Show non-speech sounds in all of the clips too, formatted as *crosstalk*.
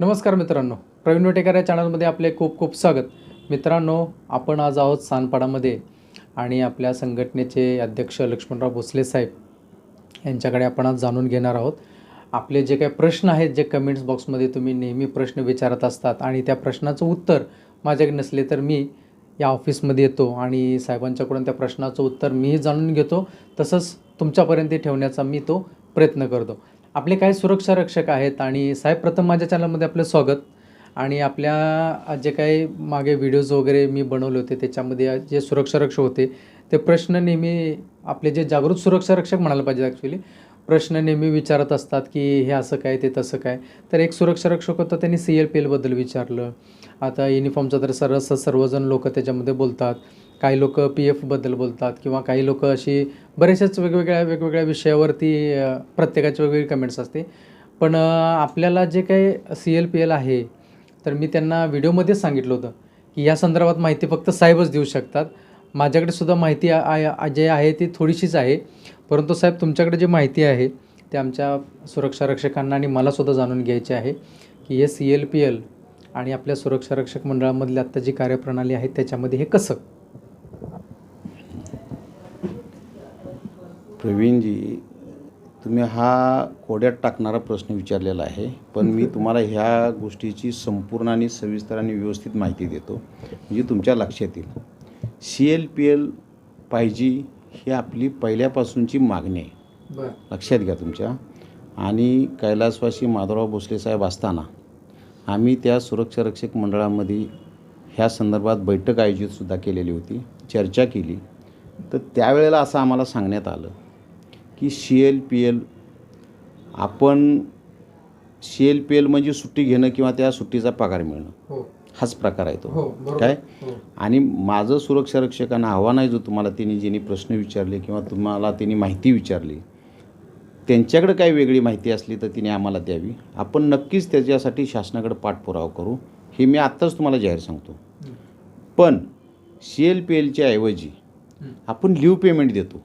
नमस्कार मित्रांनो. प्रवीण वटेकर या चॅनलमध्ये आपले खूप खूप स्वागत. मित्रांनो आपण आज आहोत सानपाडामध्ये आणि आपल्या संघटनेचे अध्यक्ष लक्ष्मणराव भोसले साहेब यांच्याकडे आपण आज जाणून घेणार आहोत. आपले जे काही प्रश्न आहेत जे कमेंट्स बॉक्समध्ये तुम्ही नेहमी प्रश्न विचारत असतात आणि त्या प्रश्नाचं उत्तर माझ्याकडे नसले तर मी या ऑफिसमध्ये येतो आणि साहेबांच्याकडून त्या प्रश्नाचं उत्तर मीही जाणून घेतो. तसंच तुमच्यापर्यंत ठेवण्याचा मी तो प्रयत्न करतो. आपले काय सुरक्षा रक्षक आहेत आणि साहेब प्रथम माझ्या चॅनलमध्ये आपलं स्वागत. आणि आपल्या जे काही मागे व्हिडिओज वगैरे मी बनवले होते त्याच्यामध्ये जे सुरक्षा रक्षक होते ते प्रश्न नेहमी आपले जे जागृत सुरक्षा रक्षक म्हणायला पाहिजे ॲक्च्युली प्रश्न नेहमी विचारत असतात की हे असं काय ते तसं काय. तर एक सुरक्षा रक्षक होतं त्यांनी सी एल पी एलबद्दल विचारलं. आता युनिफॉर्मचं तर सरस सर्वजण लोक त्याच्यामध्ये बोलतात. काही लोक पी एफबद्दल बोलतात किंवा काही लोक अशी बऱ्याचशाच वेगवेगळ्या वेगवेगळ्या विषयावरती प्रत्येकाची वेगवेगळी कमेंट्स असते. पण आपल्याला जे काही सी एल पी एल आहे तर मी त्यांना व्हिडिओमध्येच सांगितलं होतं की या संदर्भात माहिती फक्त साहेबच देऊ शकतात. माझ्याकडे सुद्धा माहिती आ- जे आहे ती थोडीशीच आहे. परंतु साहेब तुमच्याकडे जी माहिती आहे ते आमच्या सुरक्षा रक्षकांना आणि मलासुद्धा जाणून घ्यायची आहे की हे सी एल पी एल आणि आपल्या सुरक्षा रक्षक मंडळामधली आत्ता जी कार्यप्रणाली आहे त्याच्यामध्ये हे कसं? प्रवीणजी तुम्ही हा कोड्यात टाकणारा प्रश्न विचारलेला आहे पण मी *laughs* तुम्हाला ह्या गोष्टीची संपूर्ण आणि सविस्तर आणि व्यवस्थित माहिती देतो म्हणजे तुमच्या लक्षात येईल. सी एल पी एल पाहिजे ही आपली पहिल्यापासूनची मागणी आहे. लक्षात घ्या तुमच्या. आणि कैलासवासी माधवराव भोसले साहेब असताना आम्ही त्या सुरक्षा रक्षक मंडळामध्ये ह्या संदर्भात बैठक आयोजितसुद्धा केलेली होती चर्चा केली. तर त्यावेळेला असं आम्हाला सांगण्यात आलं की सी एल पी एल आपण सी एल पी एल म्हणजे सुट्टी घेणं किंवा त्या सुट्टीचा पगार मिळणं. हो. हाच प्रकार आहे तो. हो काय? हो. आणि माझं सुरक्षा रक्षकांना आव्हान आहे जो तुम्हाला त्यांनी ज्यांनी प्रश्न विचारले किंवा तुम्हाला त्यांनी माहिती विचारली त्यांच्याकडे काही वेगळी माहिती असली तर तिने आम्हाला द्यावी. आपण नक्कीच त्याच्यासाठी शासनाकडे पाठपुरावा करू हे मी आत्ताच तुम्हाला जाहीर सांगतो. पण सी एल पी एलच्या ऐवजी हं. आपण लिव्ह पेमेंट देतो.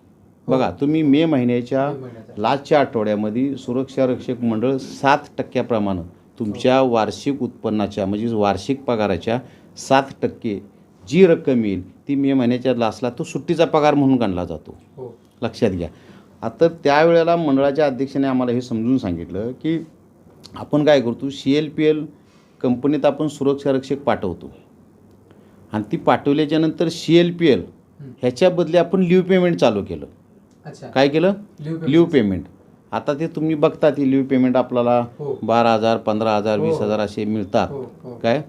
बघा तुम्ही मे महिन्याच्या. लास्टच्या आठवड्यामध्ये सुरक्षा रक्षक मंडळ सात टक्क्याप्रमाणे तुमच्या वार्षिक उत्पन्नाच्या म्हणजे वार्षिक पगाराच्या सात टक्के जी रक्कम येईल ती मे महिन्याच्या लास्टला तो सुट्टीचा पगार म्हणून गणला जातो. हो. लक्षात घ्या. आता त्यावेळेला मंडळाच्या अध्यक्षाने आम्हाला हे समजून सांगितलं की आपण काय करतो सी एल पी एल कंपनीत आपण सुरक्षा रक्षक पाठवतो. आणि ती पाठवल्याच्यानंतर सी एल पी एल. ह्याच्या बदले आपण लिव्ह पेमेंट चालू केलं. काय केलं? Leave payment. आता ते तुम्ही बघता ती लिव्ह पेमेंट आपल्याला हो. बारा हजार पंधरा हजार वीस हो. हजार असे मिळतात. हो काय?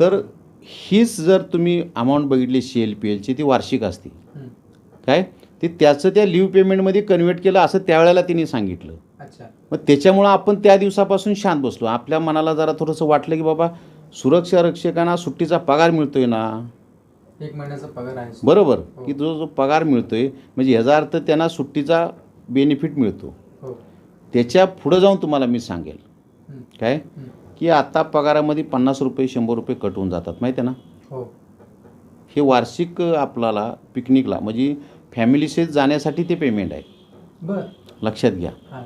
तर हीच जर तुम्ही अमाऊंट बघितली सी एल पी एलची ती वार्षिक असते. काय? ते त्याचं त्या लिव्ह पेमेंटमध्ये कन्व्हर्ट केलं असं त्यावेळेला तिने सांगितलं. मग त्याच्यामुळं आपण त्या दिवसापासून शांत बसलो. आपल्या मनाला जरा थोडंसं वाटलं की बाबा सुरक्षा रक्षकांना सुट्टीचा पगार मिळतोय ना? एक महिन्याचा पगार आहे. बरोबर. की जो जो पगार मिळतोय म्हणजे ह्याचा अर्थ त्यांना सुट्टीचा बेनिफिट मिळतो. त्याच्या पुढं जाऊन तुम्हाला मी सांगेल. काय. की आता पगारामध्ये पन्नास रुपये शंभर रुपये कट होऊन जातात माहिती आहे ना? हो. हे वार्षिक आपल्याला पिकनिकला म्हणजे फॅमिलीसेच जाण्यासाठी ते पेमेंट आहे. बर. लक्षात घ्या. हा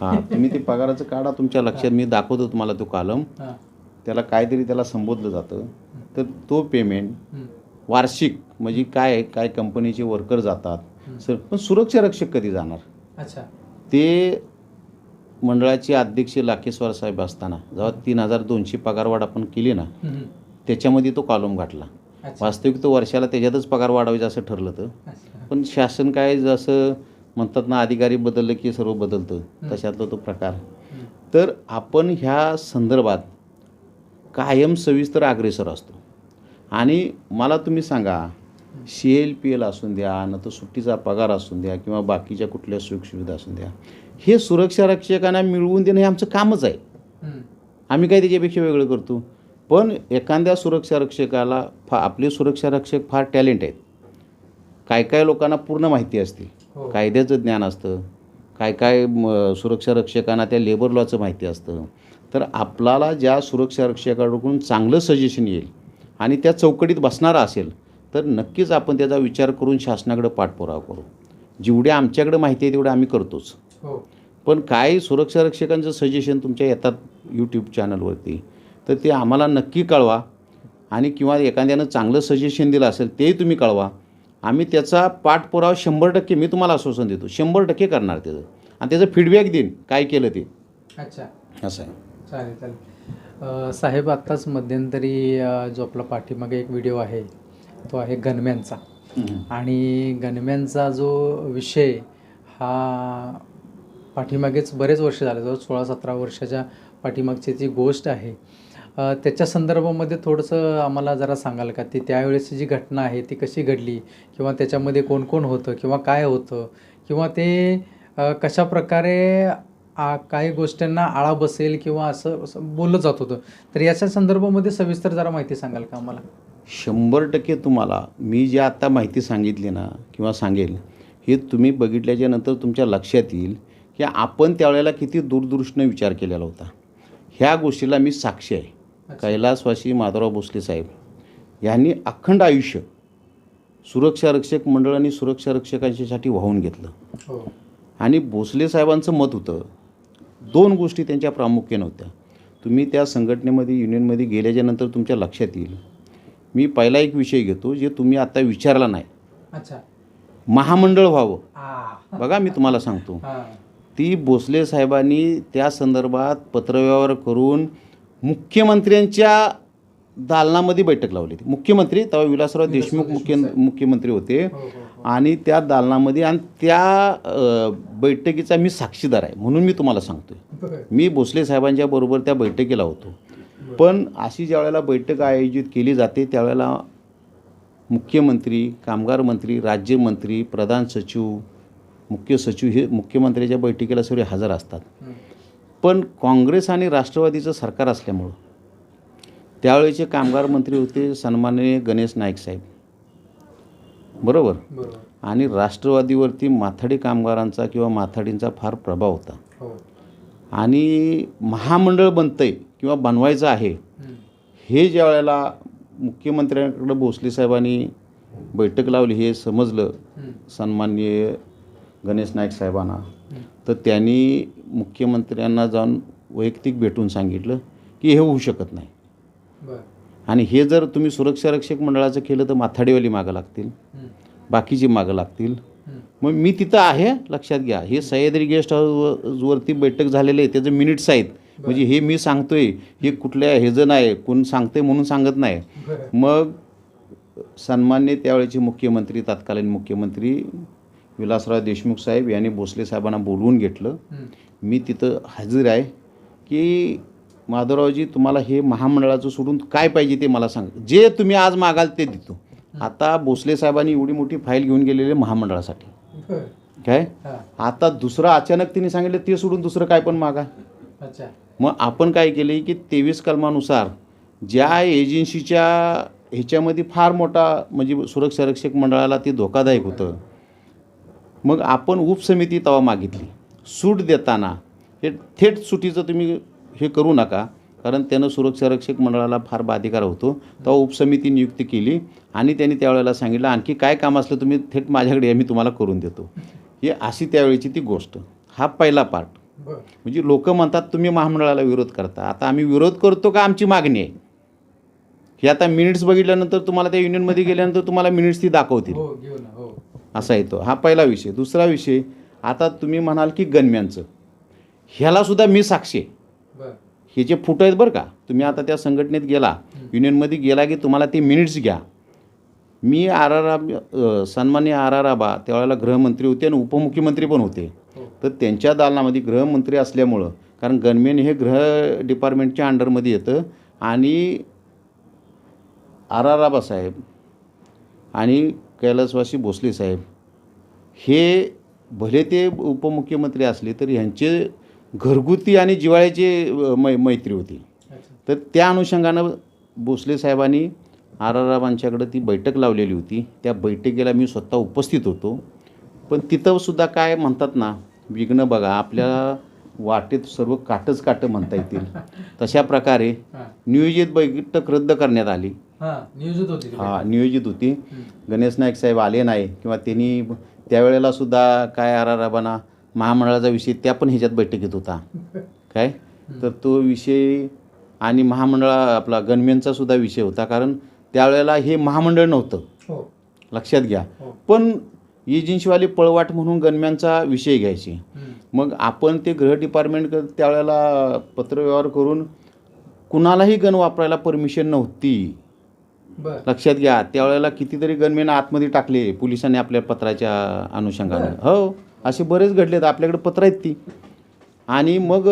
हां तुम्ही ते पगाराचं काढा तुमच्या लक्षात मी दाखवतो तुम्हाला तो कॉलम हा. त्याला काहीतरी त्याला संबोधलं जातं. तर तो पेमेंट. वार्षिक म्हणजे काय काय कंपनीचे वर्कर जातात. सर पण सुरक्षा रक्षक कधी जाणार? अच्छा. ते मंडळाचे अध्यक्ष लाखेश्वर साहेब असताना जेव्हा तीन हजार दोनशे पगारवाढ आपण केली ना. त्याच्यामध्ये तो कॉलम घातला. वास्तविक तो वर्षाला त्याच्यातच पगार वाढवायचं असं ठरलं तर पण शासन काय जसं म्हणतात ना अधिकारी बदललं की सर्व बदलतं. तशातला तो प्रकार. तर आपण ह्या संदर्भात कायम सविस्तर अग्रेसर असतो. आणि मला तुम्ही सांगा सी एल पी एल असून द्या न तर सुट्टीचा पगार असून द्या किंवा बाकीच्या कुठल्या सुखसुविधा असून द्या हे सुरक्षा रक्षकांना मिळवून देणं हे आमचं कामच आहे. आम्ही काय त्याच्यापेक्षा वेगळं करतो. पण एखाद्या सुरक्षा रक्षकाला फा आपले सुरक्षा रक्षक फार टॅलेंट आहेत. काय काय लोकांना पूर्ण माहिती असते. हो. कायद्याचं ज्ञान असतं. काय काय सुरक्षा रक्षकांना त्या लेबर लॉचं माहिती असतं. तर आपल्याला ज्या सुरक्षा रक्षकाकडून चांगलं सजेशन येईल आणि त्या चौकटीत बसणारा असेल तर नक्कीच आपण त्याचा विचार करून शासनाकडे पाठपुरावा करू. जेवढे आमच्याकडे माहिती आहे तेवढे आम्ही करतोच. पण काही सुरक्षा रक्षकांचं सजेशन तुमच्या येतात यूट्यूब चॅनलवरती तर ते आम्हाला नक्की कळवा. आणि किंवा एखाद्यानं चांगलं सजेशन दिलं असेल तेही तुम्ही कळवा. आम्ही त्याचा पाठपुरावा शंभर टक्के मी तुम्हाला आश्वासन देतो. शंभर टक्के करणार त्याचं. आणि त्याचं फीडबॅक देईन काय केलं ते. अच्छा. असं आहे. चालेल चालेल. साहेब आत्ताच मध्यंतरी जो आपला पाठीमागे एक व्हिडिओ आहे तो आहे गनमॅनचा आणि गनमॅनचा जो विषय हा पाठीमागेच बरेच वर्ष झाले जवळ सोळा सतरा वर्षाच्या पाठीमागची जी गोष्ट आहे. त्याच्या संदर्भामध्ये थोडंसं आम्हाला जरा सांगाल का? ती त्यावेळेसची जी घटना आहे ती कशी घडली? किंवा त्याच्यामध्ये कोण कोण होतं? किंवा काय होतं? किंवा ते कशा प्रकारे आ, काही गोष्टींना आळा बसेल किंवा असं असं बोललं जात होतं. तर याच्या संदर्भामध्ये सविस्तर जरा माहिती सांगाल का आम्हाला? शंभर टक्के तुम्हाला मी जे आत्ता माहिती सांगितली ना किंवा सांगेल हे तुम्ही बघितल्याच्या नंतर तुमच्या लक्षात येईल. की आपण त्यावेळेला किती दूरदृष्टीनं विचार केलेला होता. ह्या गोष्टीला मी साक्षी आहे. कैलासवासी माधवराव भोसले साहेब यांनी अखंड आयुष्य सुरक्षा रक्षक मंडळ आणि सुरक्षा रक्षकांच्यासाठी वाहून घेतलं. हो. आणि भोसले साहेबांचं मत होतं दोन गोष्टी त्यांच्या प्रामुख्याने होत्या. तुम्ही त्या संघटनेमध्ये युनियनमध्ये गेल्याच्यानंतर तुमच्या लक्षात येईल. मी पहिला एक विषय घेतो जे तुम्ही आता विचारला नाही. महामंडळ व्हावं. बघा मी तुम्हाला सांगतो. ती भोसले साहेबांनी त्या संदर्भात पत्रव्यवहार करून मुख्यमंत्र्यांच्या दालनामध्ये बैठक लावली होती. मुख्यमंत्री तेव्हा विलासराव देशमुख मुख्य मुख्यमंत्री होते हो हो आणि त्या दालनामध्ये आणि त्या बैठकीचा मी साक्षीदार आहे म्हणून मी तुम्हाला सांगतोय. बरं. मी भोसले साहेबांच्या बरोबर त्या बैठकीला होतो. पण अशी ज्या वेळेला बैठक आयोजित केली जाते त्यावेळेला मुख्यमंत्री कामगार मंत्री राज्यमंत्री प्रधान सचिव मुख्य सचिव हे मुख्यमंत्र्याच्या बैठकीला सगळे हजर असतात. पण काँग्रेस आणि राष्ट्रवादीचं सरकार असल्यामुळं त्यावेळेचे कामगार मंत्री होते सन्माननीय गणेश नाईक साहेब. बरोबर? आणि राष्ट्रवादीवरती माथाडी कामगारांचा किंवा माथाडींचा फार प्रभाव होता. हो. आणि महामंडळ बनतंय किंवा बनवायचं आहे हं. ज्या वेळेला मुख्यमंत्र्यांकडं भोसले साहेबांनी बैठक लावली हे समजलं. सन्माननीय गणेश नाईक साहेबांना. तर त्यांनी मुख्यमंत्र्यांना जाऊन वैयक्तिक भेटून सांगितलं की हे होऊ शकत नाही. आणि हे जर तुम्ही सुरक्षा रक्षक मंडळाचं केलं तर माथाडीवाली मागं लागतील. बाकीची मागं लागतील. मग मी तिथं आहे लक्षात घ्या. हे सह्याद्री गेस्ट हाऊसवरती बैठक झालेलं आहे त्याचं मिनिट्स आहेत. म्हणजे हे मी सांगतोय हे कुठल्या ह्याचं नाही कोण सांगतंय म्हणून सांगत नाही. मग सन्मान्य त्यावेळेचे मुख्यमंत्री तत्कालीन मुख्यमंत्री विलासराव देशमुख साहेब यांनी भोसले साहेबांना बोलवून घेतलं. मी तिथं हजर आहे की माधवरावजी तुम्हाला हे महामंडळाचं सोडून काय पाहिजे ते मला सांग. जे तुम्ही आज मागाल ते देतो. आता भोसले साहेबांनी एवढी मोठी फाईल घेऊन गेलेली आहे महामंडळासाठी काय? आता दुसरं अचानक तिने सांगितलं ते सोडून दुसरं काय पण मागा. मग आपण काय केले की तेवीस कलमानुसार ज्या एजन्सीच्या ह्याच्यामध्ये फार मोठा म्हणजे सुरक्षा रक्षक मंडळाला ते धोकादायक होतं. मग आपण उपसमिती तवा मागितली. सूट देताना हे थेट सुटीचं तुम्ही हे करू नका कारण त्यानं सुरक्षा रक्षक मंडळाला फार बाधिकार होतो. तेव्हा उपसमिती नियुक्ती केली आणि त्यांनी त्यावेळेला सांगितलं आणखी काय काम असलं तुम्ही थेट माझ्याकडे मी तुम्हाला करून देतो. ही अशी त्यावेळेची ती गोष्ट. हा पहिला पार्ट. म्हणजे लोक म्हणतात तुम्ही महामंडळाला विरोध करता. आता आम्ही विरोध करतो का आमची मागणी आहे? हे आता मिनिट्स बघितल्यानंतर तुम्हाला त्या युनियनमध्ये गेल्यानंतर तुम्हाला मिनिट्स ती दाखवतील. हो. असा येतो. हा पहिला विषय. दुसरा विषय आता तुम्ही म्हणाल की गनम्यांचं ह्याला सुद्धा मी साक्षी आहे. हे जे फुट आहेत बरं का तुम्ही आता त्या संघटनेत गेला युनियनमध्ये गेला की तुम्हाला ते मिनिट्स घ्या. मी आर आर आब सन्मान्य आर आर आबा त्यावेळेला गृहमंत्री होते आणि उपमुख्यमंत्री पण होते. हो. तर त्यांच्या दालनामध्ये गृहमंत्री असल्यामुळं कारण गनमेन हे गृह डिपार्टमेंटच्या अंडरमध्ये येतं आणि आर आर आबा साहेब आणि कैलासवासी भोसले साहेब हे भले ते उपमुख्यमंत्री असले तर ह्यांचे घरगुती आणि जिवाळ्याचे मै मैत्री होती. तर त्या अनुषंगानं भोसले साहेबांनी आर आर रावांच्याकडं ती बैठक लावलेली होती. त्या बैठकीला मी स्वतः उपस्थित होतो. पण तिथं सुद्धा काय म्हणतात ना विघ्न बघा आपल्या वाटेत सर्व काटच काटं म्हणता येतील. तशा प्रकारे नियोजित बैठक रद्द करण्यात आली. नियोजित होती ती हा नियोजित होती. गणेश नाईक साहेब आले नाही किंवा त्यांनी त्यावेळेला सुद्धा काय आर आर राबांना महामंडळाचा विषय त्या पण ह्याच्यात बैठकीत होता. *laughs* काय? तर तो विषय आणि महामंडळा आपला गणमेनचा सुद्धा विषय होता कारण त्यावेळेला हे महामंडळ नव्हतं. हो. लक्षात घ्या. हो. पण एजन्सीवाले पळवाट म्हणून गणम्यांचा विषय घ्यायचे. मग आपण ते गृह डिपार्टमेंट त्यावेळेला पत्रव्यवहार करून कुणालाही गण वापरायला परमिशन नव्हती. लक्षात घ्या त्यावेळेला कितीतरी गनमेन आतमध्ये टाकले पोलिसांनी आपल्या पत्राच्या अनुषंगानं. हो असे बरेच घडलेत आपल्याकडे पत्र आहेत ती. आणि मग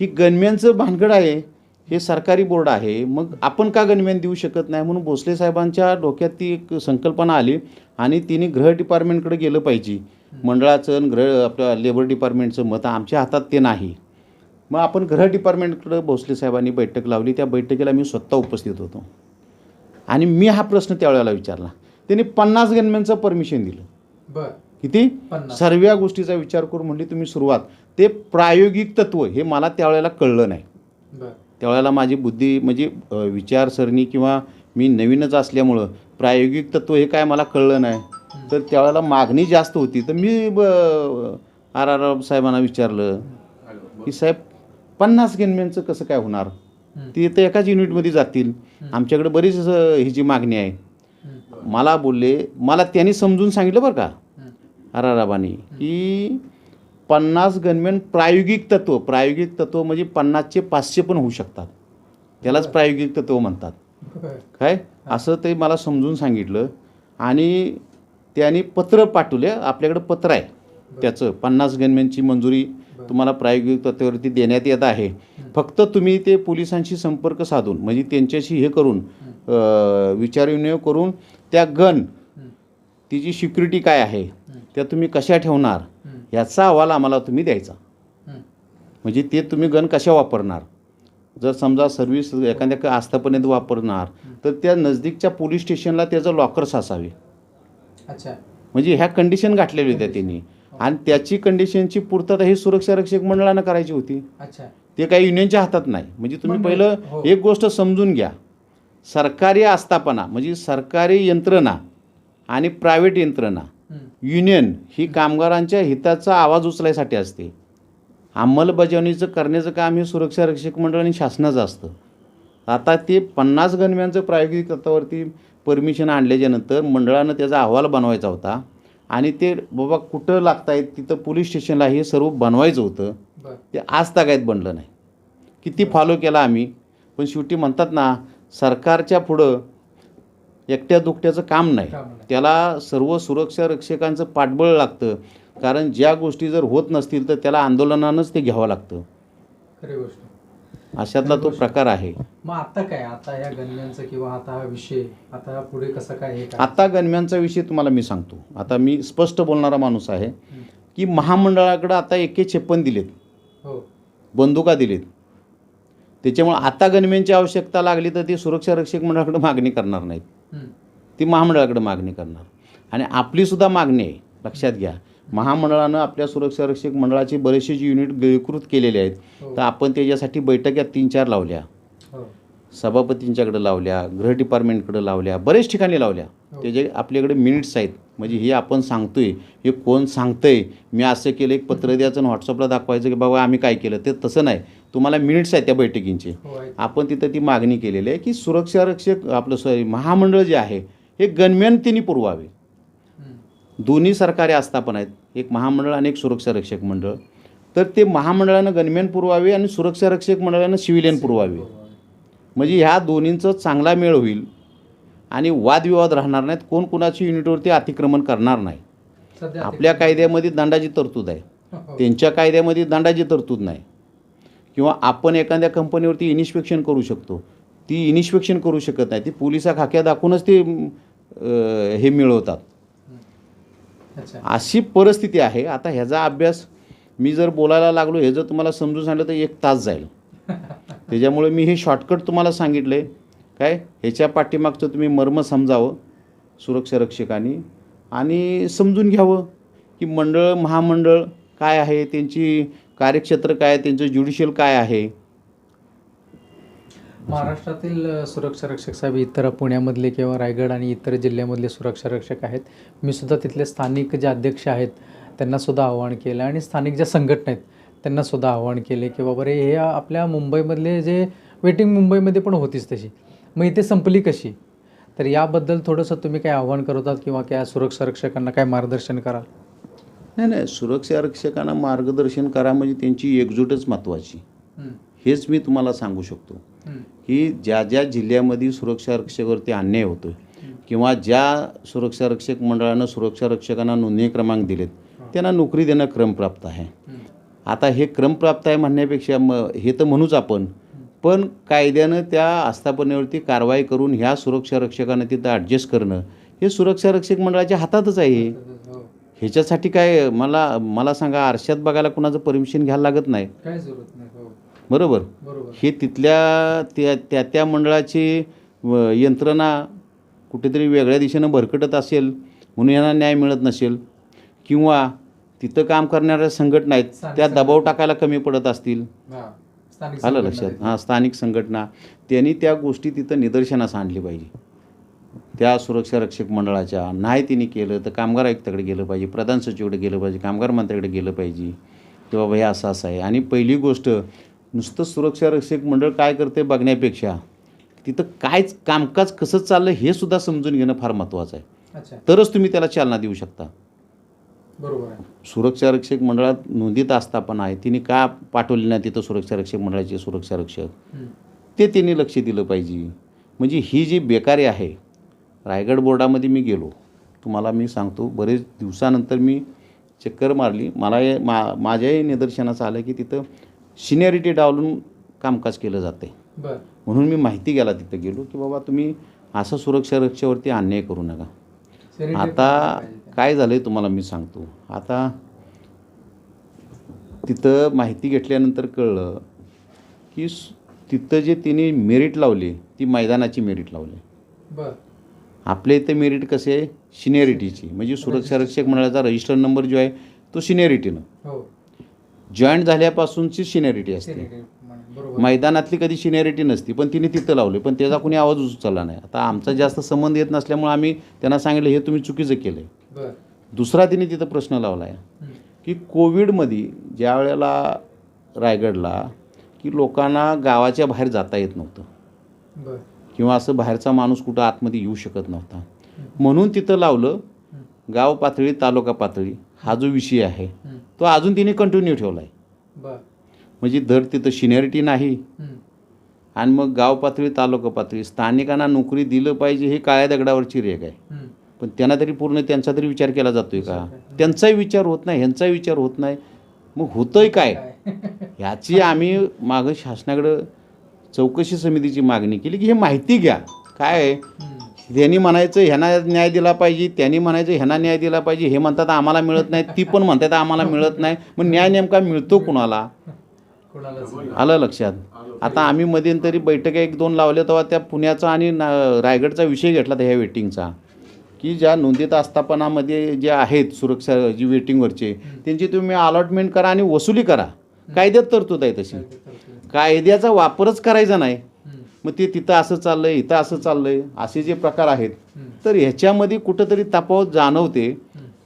ही गनम्यांचं भानगड आहे हे सरकारी बोर्ड आहे मग आपण का गनम्यान देऊ शकत नाही? म्हणून भोसले साहेबांच्या डोक्यात ती एक संकल्पना आली आणि तिने गृह डिपार्टमेंटकडे गेलं पाहिजे. मंडळाचं आणि गृह आपल्या लेबर डिपार्टमेंटचं मत आमच्या हातात ते नाही. मग आपण गृह डिपार्टमेंटकडे भोसले साहेबांनी बैठक लावली त्या बैठकीला मी स्वतः उपस्थित होतो. आणि मी हा प्रश्न त्यावेळेला विचारला. त्यांनी पन्नास गनमॅनचं परमिशन दिलं. बर. किती? सर्व गोष्टीचा विचार करून म्हणली तुम्ही सुरुवात. ते प्रायोगिक तत्व हे मला त्यावेळेला कळलं नाही. त्यावेळेला माझी बुद्धी म्हणजे विचारसरणी किंवा मी नवीनच असल्यामुळं प्रायोगिक तत्व हे काय मला कळलं नाही. तर त्यावेळेला मागणी जास्त होती. तर मी ब- आर. आर. साहेबांना विचारलं की साहेब पन्नास गेनमेनचं कसं काय होणार. ती तर एकाच युनिटमध्ये जातील. आमच्याकडे बरीच ह्याची मागणी आहे. मला बोलले मला त्यांनी समजून सांगितलं बरं का. आराराबानी की पन्नास गनमेन प्रायोगिक तत्व प्रायोगिक तत्व म्हणजे पन्नासचे पाचशे पण होऊ शकतात. त्यालाच प्रायोगिक तत्व म्हणतात. काय? असं ते मला समजून सांगितलं. आणि त्यांनी पत्र पाठवले. आपल्याकडं पत्र आहे. त्याचं पन्नास गनमेनची मंजुरी तुम्हाला प्रायोगिक तत्वावरती देण्यात येत आहे. फक्त तुम्ही ते पोलिसांशी संपर्क साधून म्हणजे त्यांच्याशी हे करून विचारविनिमय करून त्या गन. तिची सिक्युरिटी काय आहे त्या तुम्ही कशा ठेवणार. याचा अहवाल आम्हाला तुम्ही द्यायचा. म्हणजे ते तुम्ही गन कशा वापरणार? जर समजा सर्व्हिस एखाद्या आस्थापनेत वापरणार तर त्या नजदीकच्या पोलीस स्टेशनला त्याचं लॉकर्स असावे अच्छा. म्हणजे ह्या कंडिशन गाठलेल्या होत्या त्यांनी. आणि त्याची कंडिशनची पूर्तता ही सुरक्षा रक्षक मंडळानं करायची होती. अच्छा. ते काही युनियनच्या हातात नाही. म्हणजे तुम्ही मंडळ- पहिलं हो. एक गोष्ट समजून घ्या. सरकारी आस्थापना म्हणजे सरकारी यंत्रणा आणि प्रायव्हेट यंत्रणा. युनियन ही कामगारांच्या हिताचा आवाज उचलायसाठी असते. अंमलबजावणीचं करण्याचं काम हे सुरक्षा रक्षक मंडळ आणि शासनाचं असतं. आता ते पन्नास गणव्यांचं प्रायोगिक तत्वावरती परमिशन आणल्याच्यानंतर मंडळानं त्याचा अहवाल बनवायचा होता. आणि ते बाबा कुठं लागतायत तिथं पोलीस स्टेशनला हे सर्व बनवायचं होतं. ते आज तागायत बनलं नाही. किती फॉलो केला आम्ही पण शेवटी म्हणतात ना सरकारच्या पुढं एकट्या दुकट्याचं काम नाही. काम नाही. त्याला सर्व सुरक्षा रक्षकांचं पाठबळ लागतं. कारण ज्या गोष्टी जर होत नसतील तर त्याला आंदोलनानंच ते घ्यावं लागतं. खरी गोष्ट. अशातला तो प्रकार आहे. मग आता काय? आता या गणव्यांचं किंवा आता हा विषय आता पुढे कसं काय हे काय? आता गणम्यांचा विषय तुम्हाला मी सांगतो. आता मी स्पष्ट बोलणारा माणूस आहे की महामंडळाकडं आता एके छप्पन दिलेत. हो. बंदुका दिलेत. त्याच्यामुळे आता गणम्यांची आवश्यकता लागली तर ते सुरक्षा रक्षक मंडळाकडे मागणी करणार नाहीत. ती महामंडळाकडे मागणी करणार. आणि आपलीसुद्धा मागणी आहे. लक्षात घ्या. महामंडळानं आपल्या सुरक्षा रक्षक मंडळाचे बरेचसे युनिट गिळकृत केलेले आहेत हो. तर आपण त्याच्यासाठी बैठक्या तीन चार लावल्या हो सभापतींच्याकडे लावल्या गृह डिपार्टमेंटकडे लावल्या बरेच ठिकाणी लावल्या हो. त्याचे आपल्याकडे मिनिट्स आहेत म्हणजे हे आपण सांगतोय हे कोण सांगतंय मी असं केलं एक पत्र द्यायचं आणि व्हॉट्सअपला दाखवायचं की बाबा आम्ही काय केलं ते तसं नाही तुम्हाला मिनिट्स आहेत त्या बैठकींचे आपण तिथं ती मागणी केलेली आहे की सुरक्षा रक्षक आपलं सॉरी महामंडळ जे आहे हे गणम्यान तिने पुरवावे. दोन्ही सरकारी आस्थापना आहेत. एक महामंडळ आणि एक सुरक्षा रक्षक मंडळ. तर ते महामंडळानं गणम्यान पुरवावे आणि सुरक्षा रक्षक मंडळानं सिव्हिलियन पुरवावे. म्हणजे ह्या दोन्हींचं चांगला मेळ होईल आणि वादविवाद राहणार नाहीत. कोण कोणाची युनिटवरती अतिक्रमण करणार नाही. आपल्या कायद्यामध्ये दंडाची तरतूद आहे. हो. त्यांच्या कायद्यामध्ये दंडाची तरतूद नाही. किंवा आपण एखाद्या कंपनीवरती इन्स्पेक्शन करू शकतो. ती इन्स्पेक्शन करू शकत नाही. ती पोलिसा खाक्या दाखवूनच ते हे मिळवतात. अशी परिस्थिती आहे. आता ह्याचा अभ्यास मी जर बोलायला लागलो हे जर तुम्हाला समजून सांगितलं तर एक तास जाईल. *laughs* त्याच्यामुळे मी हे शॉर्टकट तुम्हाला सांगितलं. आहे काय? ह्याच्या पाठीमागचं तुम्ही मर्म समजावं सुरक्षा रक्षकांनी आणि समजून घ्यावं की मंडळ महामंडळ काय आहे त्यांची कार्यक्षेत्र काय आहे त्यांचं ज्युडिशियल काय आहे. महाराष्ट्रातील सुरक्षा रक्षक साहेब इतर पुण्यामधले किंवा रायगड आणि इतर जिल्ह्यामधले सुरक्षा रक्षक आहेत. मी सुद्धा तिथले स्थानिक जे अध्यक्ष आहेत त्यांनासुद्धा आव्हान केलं आणि स्थानिक ज्या संघटना आहेत त्यांनासुद्धा आव्हान केले की बाबा रे हे आपल्या मुंबईमधले जे वेटिंग मुंबईमध्ये पण होतीच तशी. मग इथे संपली कशी? तर याबद्दल थोडंसं तुम्ही काय आव्हान करतात किंवा काय सुरक्षा रक्षकांना काय मार्गदर्शन कराल? नाही नाही. सुरक्षा रक्षकांना मार्गदर्शन करा म्हणजे त्यांची एकजूटच महत्त्वाची हेच मी तुम्हाला सांगू शकतो. की ज्या ज्या जिल्ह्यामध्ये सुरक्षा रक्षकावरती अन्याय होतो किंवा ज्या सुरक्षा रक्षक मंडळानं सुरक्षा रक्षकांना नोंदणी क्रमांक दिलेत त्यांना नोकरी देणं क्रमप्राप्त आहे. आता हे क्रमप्राप्त आहे म्हणण्यापेक्षा म हे तर म्हणूच आपण पण कायद्यानं त्या आस्थापनेवरती कारवाई करून ह्या सुरक्षा रक्षकांना तिथं ॲडजस्ट करणं हे सुरक्षा रक्षक मंडळाच्या हातातच आहे. ह्याच्यासाठी काय मला मला सांगा आरशात बघायला कुणाचं परमिशन घ्यायला लागत नाही? बरोबर? हे तिथल्या त्या त्या त्या मंडळाची यंत्रणा कुठेतरी वेगळ्या दिशेनं भरकटत असेल म्हणून यांना न्याय मिळत नसेल किंवा तिथं काम करणाऱ्या संघटना आहेत त्या दबाव टाकायला कमी पडत असतील. आलं लक्षात? हां स्थानिक संघटना. त्यांनी त्या गोष्टी तिथं निदर्शनास आणली पाहिजे. त्या सुरक्षा रक्षक मंडळाच्या. नाही तिने केलं तर कामगार आयुक्ताकडे गेलं पाहिजे प्रधान सचिवकडे गेलं पाहिजे कामगार मंत्र्याकडे गेलं पाहिजे. की बाबा हे असं असं आहे. आणि पहिली गोष्ट नुसतं सुरक्षा रक्षक मंडळ काय करते बघण्यापेक्षा तिथं कायच कामकाज कसं चाललं हे सुद्धा समजून घेणं फार महत्त्वाचं आहे. तरच तुम्ही त्याला चालना देऊ शकता. बरोबर सुरक्षा रक्षक मंडळात नोंदीत आस्थापना आहे तिने का पाठवली नाही तिथं सुरक्षा रक्षक मंडळाचे सुरक्षा रक्षक? ते त्यांनी लक्ष दिलं पाहिजे. म्हणजे ही जी बेकारी आहे रायगड बोर्डामध्ये मी गेलो. तुम्हाला मी सांगतो बरेच दिवसानंतर मी चक्कर मारली. मला मा माझ्याही निदर्शनास आलं की तिथं सिनियरिटी डावलून कामकाज केलं जाते म्हणून मी माहिती घ्यायला तिथं गेलो की बाबा तुम्ही असं सुरक्षा रक्षेवरती अन्याय करू नका. आता काय झालं आहे तुम्हाला मी सांगतो. आता तिथं माहिती घेतल्यानंतर कळलं की तिथं जे तिने मेरिट लावली ती मैदानाची मेरिट लावली. आपल्या इथं मेरिट कसे आहे? सिनियरिटीची. म्हणजे सुरक्षा रक्षक मंडळाचा रजिस्टर नंबर जो आहे तो सिनियरिटीनं. हो. जॉईंट झाल्यापासूनची सिनियरिटी असते. बरोबर. मैदानातली कधी सिनियरिटी नसती पण तिने तिथं लावली पण त्याचा कोणी आवाज उचलला नाही. आता आमचा जास्त संबंध येत नसल्यामुळे आम्ही त्यांना सांगितलं हे तुम्ही चुकीचं केलं दुसरा तिने तिथं प्रश्न लावला आहे की कोविडमध्ये ज्या वेळेला रायगडला की लोकांना गावाच्या बाहेर जाता येत नव्हतं. किंवा असं बाहेरचा माणूस कुठं आतमध्ये येऊ शकत नव्हता. म्हणून तिथं लावलं गाव पातळी तालुका पातळी हा जो विषय आहे तो अजून तिने कंटिन्यू ठेवला आहे म्हणजे दर तिथं सिनियरिटी नाही. आणि मग गाव पातळी तालुका पातळी स्थानिकांना नोकरी दिलं पाहिजे हे काळ्या दगडावरची रेग आहे. पण त्यांना तरी पूर्ण त्यांचा तरी विचार केला जातोय का? त्यांचाही विचार होत नाही ह्यांचाही विचार होत नाही. मग होतंय काय? ह्याची आम्ही मागं शासनाकडं चौकशी समितीची मागणी केली की हे माहिती घ्या. काय ह्यांनी म्हणायचं ह्यांना न्याय दिला पाहिजे त्यांनी म्हणायचं ह्यांना न्याय दिला पाहिजे हे म्हणतात आम्हाला मिळत नाही ती पण म्हणतात आम्हाला मिळत नाही. मग न्याय नेमका मिळतो कुणाला? आलं लक्षात? आता आम्ही मध्यंतरी बैठका एक दोन लावल्या तेव्हा त्या पुण्याचा आणि रायगडचा विषय घेतला ह्या वेटिंगचा. की ज्या नोंदीत आस्थापनामध्ये जे आहेत सुरक्षा जी वेटिंगवरचे त्यांची तुम्ही अलॉटमेंट करा आणि वसुली करा. कायद्यात तरतूद आहे तशी. कायद्याचा वापरच करायचा नाही. मग ते तिथं असं चाललंय इथं असं चाललंय असे जे प्रकार आहेत. तर ह्याच्यामध्ये कुठंतरी तफावत जाणवते.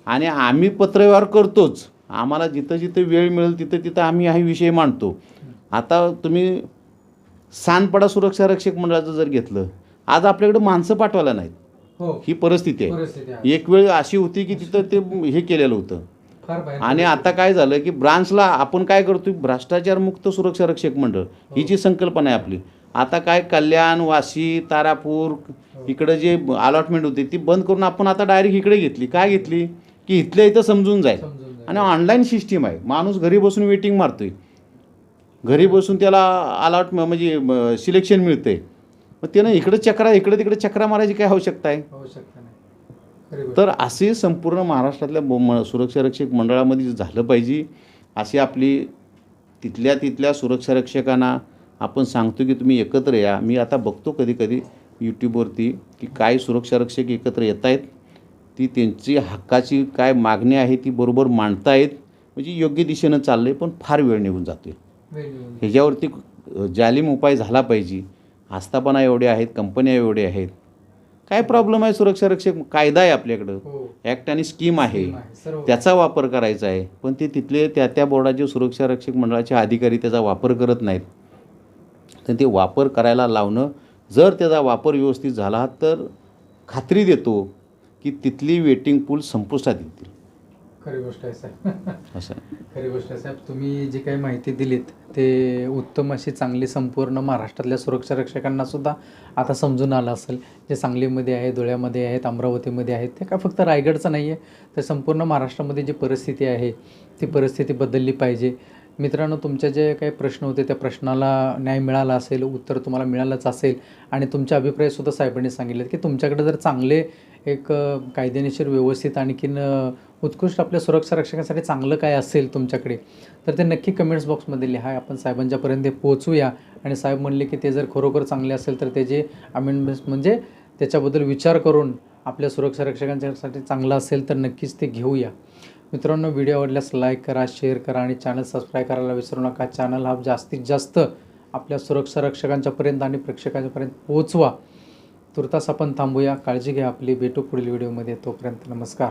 आणि आम्ही पत्रव्यवहार करतोच. आम्हाला जिथं जिथं वेळ मिळेल तिथं तिथं आम्ही हा विषय मांडतो. आता तुम्ही सानपाडा सुरक्षा रक्षक मंडळाचं जर घेतलं आज आपल्याकडे माणसं पाठवायला नाहीत. हो. ही परिस्थिती आहे. एक वेळ अशी होती की तिथं ते हे केलेलं होतं. आणि आता काय झालं की ब्रांचला आपण काय करतोय भ्रष्टाचार मुक्त सुरक्षा रक्षक मंडळ ही. जी संकल्पना आहे आपली. आता काय कल्याण वाशी तारापूर इकडं जे अलॉटमेंट होती ती बंद करून आपण आता डायरेक्ट इकडे घेतली. काय घेतली? की इथल्या इथं समजून जाईल. आणि ऑनलाईन सिस्टीम आहे. माणूस घरी बसून वेटिंग मारतोय. घरी बसून त्याला अलॉट म्हणजे सिलेक्शन मिळतंय. मग त्यानं इकडं चक्रा इकडे तिकडे चक्रा मारायची काय आवश्यकता आहे. तर असे संपूर्ण महाराष्ट्रातल्या ब- म- सुरक्षा रक्षक मंडळामध्ये झालं पाहिजे. अशी आपली तिथल्या तिथल्या सुरक्षा रक्षकांना आपण सांगतो की तुम्ही एकत्र या. मी आता बघतो कधी कधी यूट्यूबवरती की काय सुरक्षा रक्षक एकत्र येत आहेत ती त्यांची हक्काची काय मागणी आहे ती बरोबर मांडतायत. म्हणजे योग्य दिशेनं चाललं आहे पण फार वेळ निघून जातो ह्याच्यावरती जालिम उपाय झाला पाहिजे. आस्थापना एवढे आहेत कंपन्या एवढे आहेत. काय प्रॉब्लेम आहे सुरक्षा रक्षक कायदा आहे आपल्याकडं. हो. ॲक्ट आणि स्कीम आहे. त्याचा वापर करायचा आहे. पण ते तिथले त्या त्या बोर्डाचे सुरक्षा रक्षक मंडळाचे अधिकारी त्याचा वापर करत नाहीत. तर ते वापर करायला लावणं जर त्याचा वापर व्यवस्थित झाला तर खात्री देतो की तिथली वेटिंग पूल संपुष्टात येतील. खरी गोष्ट आहे साहेब. असं. खरी गोष्ट आहे साहेब. तुम्ही जी काही माहिती दिलीत ते उत्तम अशी चांगली संपूर्ण महाराष्ट्रातल्या सुरक्षा रक्षकांना सुद्धा आता समजून आलं असेल. जे सांगलीमध्ये आहे धुळ्यामध्ये आहेत अमरावतीमध्ये आहेत ते काय फक्त रायगडचं नाही आहे तर संपूर्ण महाराष्ट्रामध्ये जी परिस्थिती आहे ती परिस्थिती बदलली पाहिजे. मित्रांनो तुमचे जे काही प्रश्न होते त्या प्रश्नाला न्याय मिळाला असेल उत्तर तुम्हाला मिळालंच असेल आणि तुमचे अभिप्रायसुद्धा साहेबांनी सांगितले की तुमच्याकडे जर चांगले एक कायदेनेशीर कायदेशीर व्यवस्थित आणखीन उत्कृष्ट आपल्या सुरक्षा रक्षकासाठी चांगलं काय असेल तुमच्याकडे तर ते नक्की कमेंट्स बॉक्समध्ये लिहा. आपण साहेबांच्यापर्यंत पोहोचूया आणि साहेब म्हणले की ते जर खरोखर चांगले असेल तर त्याचे अमेंडमेंट्स म्हणजे त्याच्याबद्दल विचार करून आपल्या सुरक्षा रक्षकांच्यासाठी चांगलं असेल तर नक्कीच ते घेऊया. मित्रांनो व्हिडिओ आवडल्यास लाईक करा शेअर करा आणि चॅनल सबस्क्राईब करायला विसरू नका. चॅनल हा जास्तीत जास्त आपल्या सुरक्षा रक्षकांच्यापर्यंत आणि प्रेक्षकांच्यापर्यंत पोहोचवा. तुर्तास आपण थांबूया. काळजी घ्या आपली. भेटू पुढील व्हिडिओमध्ये तोपर्यंत नमस्कार.